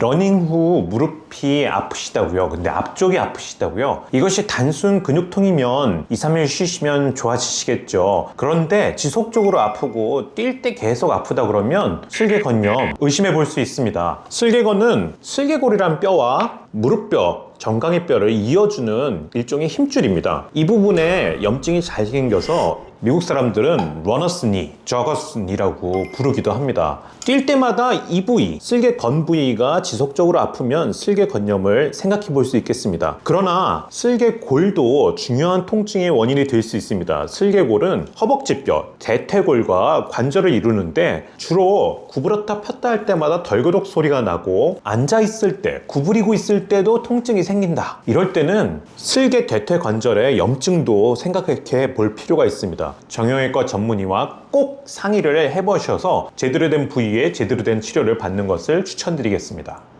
러닝 후 무릎이 아프시다고요. 근데 앞쪽이 아프시다고요. 이것이 단순 근육통이면 2, 3일 쉬시면 좋아지시겠죠. 그런데 지속적으로 아프고 뛸 때 계속 아프다 그러면 슬개건염 의심해 볼 수 있습니다. 슬개건은 슬개골이란 뼈와 무릎뼈, 정강이 뼈를 이어주는 일종의 힘줄입니다. 이 부분에 염증이 잘 생겨서 미국 사람들은 러너스니, 저거스니라고 부르기도 합니다. 뛸 때마다 이 부위, 쓸개건 부위가 지속적으로 아프면 쓸개건염을 생각해 볼 수 있겠습니다. 그러나 쓸개골도 중요한 통증의 원인이 될 수 있습니다. 쓸개골은 허벅지뼈, 대퇴골과 관절을 이루는데 주로 구부렸다 폈다 할 때마다 덜그덕 소리가 나고 앉아 있을 때, 구부리고 있을 때도 통증이 생긴다. 이럴 때는 쓸개 대퇴 관절의 염증도 생각해 볼 필요가 있습니다. 정형외과 전문의와 꼭 상의를 해보셔서 제대로 된 부위에 제대로 된 치료를 받는 것을 추천드리겠습니다.